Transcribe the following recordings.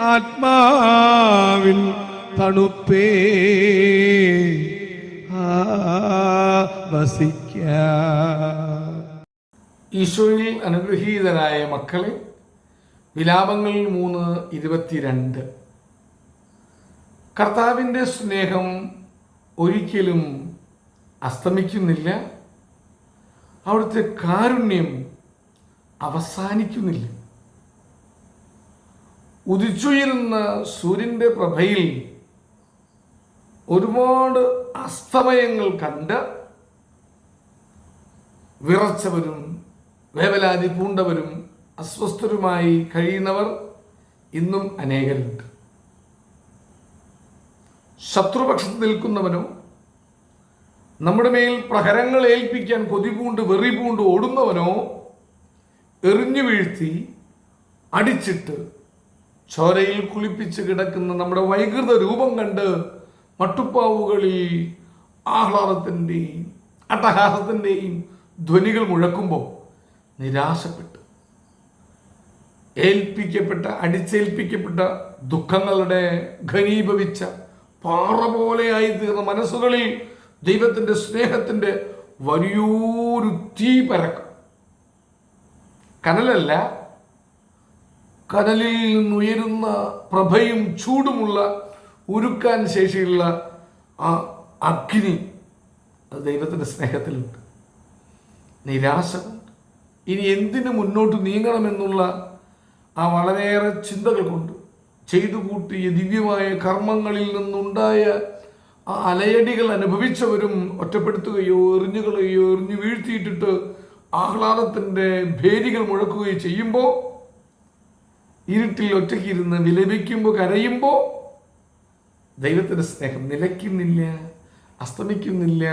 ആത്മാവിൻ തണുപ്പേ. വസിക്ക. ഈശോയിൽ അനുഗ്രഹീതരായ മക്കളെ വിലാപങ്ങൾ മൂന്ന് ഇരുപത്തിരണ്ട്. കർത്താവിന്റെ സ്നേഹം ഒരിക്കലും അസ്തമിക്കുന്നില്ല. അവിടുത്തെ കാരുണ്യം അവസാനിക്കുന്നില്ല. ഉദിച്ചുയരുന്ന സൂര്യന്റെ പ്രഭയിൽ ഒരുപാട് അസ്തമയങ്ങൾ കണ്ട് വിറച്ചവരും വേവലാതി പൂണ്ടവരും അസ്വസ്ഥരുമായി കഴിയുന്നവർ ഇന്നും അനേകരുണ്ട്. ശത്രുപക്ഷത്ത് നിൽക്കുന്നവനോ നമ്മുടെ മേൽ പ്രഹരങ്ങൾ ഏൽപ്പിക്കാൻ കൊതിപൂണ്ട് വെറിപൂണ്ട് ഓടുന്നവനോ എറിഞ്ഞു വീഴ്ത്തി അടിച്ചിട്ട് ചോരയിൽ കുളിപ്പിച്ച് കിടക്കുന്ന നമ്മുടെ വൈകൃത രൂപം കണ്ട് മട്ടുപ്പാവുകളിൽ ആഹ്ലാദത്തിന്റെയും അട്ടഹാസത്തിന്റെയും ധ്വനികൾ മുഴക്കുമ്പോൾ നിരാശപ്പെട്ട്. ഏൽപ്പിക്കപ്പെട്ട അടിച്ചേൽപ്പിക്കപ്പെട്ട ദുഃഖങ്ങളുടെ ഘനീഭവിച്ച പാറ പോലെയായി തീർന്ന മനസ്സുകളിൽ ദൈവത്തിന്റെ സ്നേഹത്തിന്റെ വലിയൊരു തീ പരക്കും. കനലല്ല കനലിൽ നിന്നുയരുന്ന പ്രഭയും ചൂടുമുള്ള ഉരുക്കാൻ ശേഷിയുള്ള ആ അഗ്നി അത് ദൈവത്തിന്റെ സ്നേഹത്തിലുണ്ട്. നിരാശമുണ്ട് ഇനി എന്തിനു മുന്നോട്ട് നീങ്ങണമെന്നുള്ള ആ വളരെയേറെ ചിന്തകൾ കൊണ്ട് ചെയ്തു കൂട്ടിയ ദിവ്യമായ കർമ്മങ്ങളിൽ നിന്നുണ്ടായ ആ അലയടികൾ അനുഭവിച്ചവരും ഒറ്റപ്പെടുത്തുകയോ എറിഞ്ഞുകളയോ എറിഞ്ഞു വീഴ്ത്തിയിട്ടിട്ട് ആഹ്ലാദത്തിന്റെ ഭേരികൾ മുഴക്കുകയോ ചെയ്യുമ്പോൾ ഇരുട്ടിൽ ഒറ്റയ്ക്കിരുന്ന് വിലപിക്കുമ്പോൾ കരയുമ്പോൾ ദൈവത്തിന്റെ സ്നേഹം നിലയ്ക്കുന്നില്ല അസ്തമിക്കുന്നില്ല.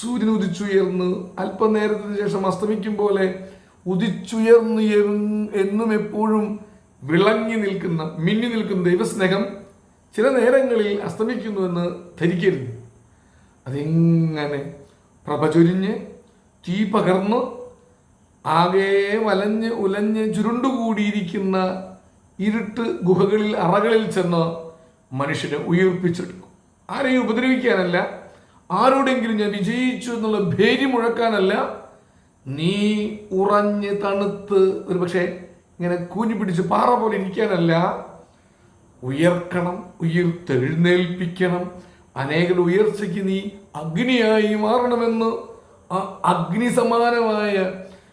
സൂര്യൻ ഉദിച്ചുയർന്ന് അല്പനേരത്തിന് ശേഷം അസ്തമിക്കും പോലെ ഉദിച്ചുയർന്ന് എന്നും- എപ്പോഴും വിളങ്ങി നിൽക്കുന്ന മിന്നി നിൽക്കുന്ന ദൈവസ്നേഹം ചില നേരങ്ങളിൽ അസ്തമിക്കുന്നുവെന്ന് ധരിക്കരുത്. അതെങ്ങനെ പ്രഭചൊരിഞ്ഞ് തീ പകർന്ന് ആകെ വലഞ്ഞ് ഉലഞ്ഞ് ചുരുണ്ടുകൂടിയിരിക്കുന്ന ഇരുട്ട് ഗുഹകളിൽ അറകളിൽ ചെന്ന് മനുഷ്യനെ ഉയർപ്പിച്ചെടുക്കും. ആരെയും ഉപദ്രവിക്കാനല്ല ആരോടെങ്കിലും ഞാൻ വിജയിച്ചു എന്നുള്ള ഭേരി മുഴക്കാനല്ല നീ ഉറഞ്ഞ് തണുത്ത് ഒരു പക്ഷേ ഇങ്ങനെ കൂഞ്ഞു പിടിച്ച് പാറ പോലെ ഇരിക്കാനല്ല ഉയർക്കണം ഉയർത്തെഴുന്നേൽപ്പിക്കണം. അനേകരുടെ ഉയർച്ചയ്ക്ക് നീ അഗ്നിയായി മാറണമെന്ന് ആ അഗ്നി സമാനമായ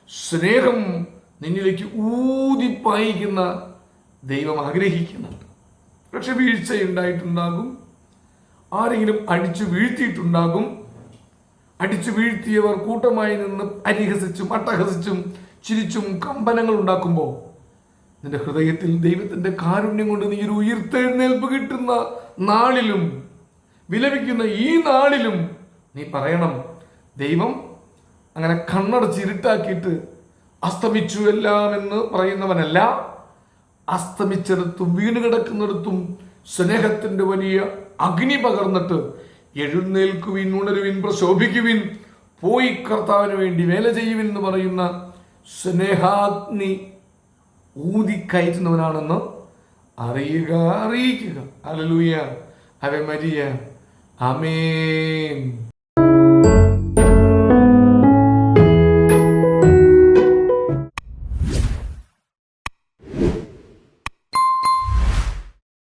സ്നേഹം നിന്നിലേക്ക് ഊതിപ്പായിക്കുന്ന ദൈവം ആഗ്രഹിക്കുന്നുണ്ട്. പക്ഷെ വീഴ്ചയുണ്ടായിട്ടുണ്ടാകും. ആരെങ്കിലും അടിച്ചു വീഴ്ത്തിയിട്ടുണ്ടാകും. അടിച്ചു വീഴ്ത്തിയവർ കൂട്ടമായി നിന്ന് പരിഹസിച്ചും അട്ടഹസിച്ചും ചിരിച്ചും കമ്പനങ്ങൾ ഉണ്ടാക്കുമ്പോൾ നിന്റെ ഹൃദയത്തിൽ ദൈവത്തിന്റെ കാരുണ്യം കൊണ്ട് നീ ഒരു ഉയർത്തെഴുന്നേൽപ്പ് കിട്ടുന്ന നാളിലും വിലപിക്കുന്ന ഈ നാളിലും നീ പറയണം ദൈവം അങ്ങനെ കണ്ണടച്ച് ഇരുട്ടാക്കിയിട്ട് അസ്തമിച്ചു എല്ലാം എന്ന് പറയുന്നവനല്ല. അസ്തമിച്ചെടുത്തും വീണ് കിടക്കുന്നിടത്തും സ്നേഹത്തിന്റെ വലിയ അഗ്നി പകർന്നിട്ട് എഴുന്നേൽക്കുവിൻ ഉണരുവിൻ പ്രശോഭിക്കുവിൻ പോയി കർത്താവിന് വേണ്ടി വേല ചെയ്യുവിൻ എന്ന് പറയുന്ന സ്നേഹാഗ്നി ഊതിക്കയറ്റുന്നവനാണെന്ന് അറിയുക അറിയിക്കുക. അലലൂയ അവ മരിയ. അമേൻ